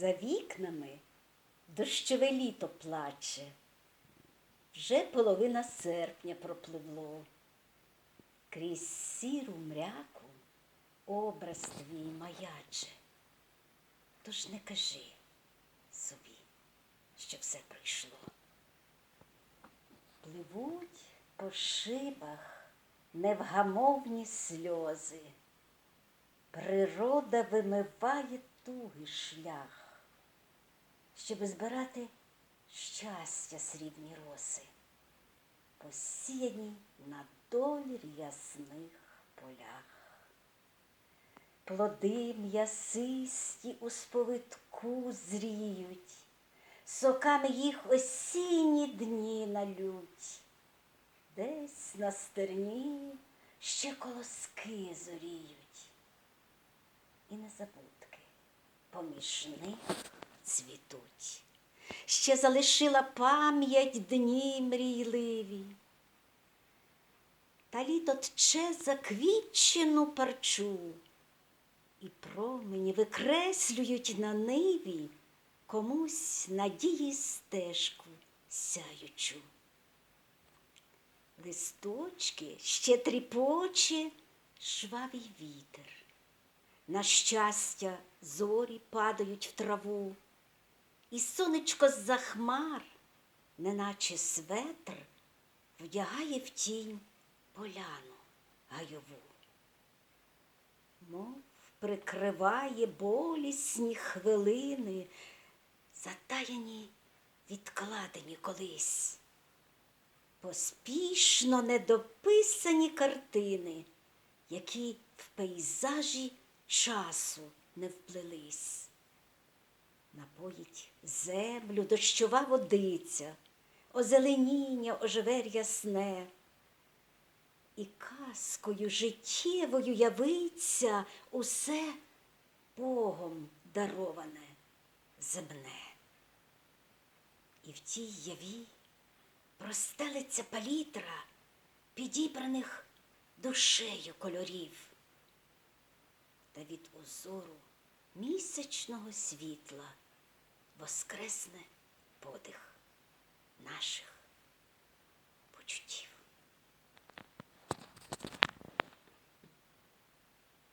За вікнами дощове літо плаче. Вже половина серпня пропливло. Крізь сіру мряку образ твій маяче. Тож не кажи собі, що все прийшло. Пливуть по шибах невгамовні сльози. Природа вимиває тугий шлях, щоб збирати щастя срібні роси, посіяні на долі рясних полях. Плоди м'ясисті у сповитку зріють, соками їх осінні дні налють. Десь на стерні ще колоски зоріють, і незабудки поміж них цвітуть. Ще залишила пам'ять дні мрійливі. Та літо тче заквітчену парчу, і промені викреслюють на ниві комусь надії стежку сяючу. Листочки ще тріпоче жвавий вітер. На щастя, зорі падають в траву, і сонечко з-за хмар, неначе светр, вдягає в тінь поляну гайову. Мов прикриває болісні хвилини, затаяні, відкладені колись. Поспішно недописані картини, які в пейзажі часу не вплелись. Напоїть землю дощова водиця, озеленіння оживе ясне, і казкою життєвою явиться усе Богом дароване земне. І в тій яві простелиться палітра підібраних душею кольорів, та від узору місячного світла воскресне подих наших почуттів.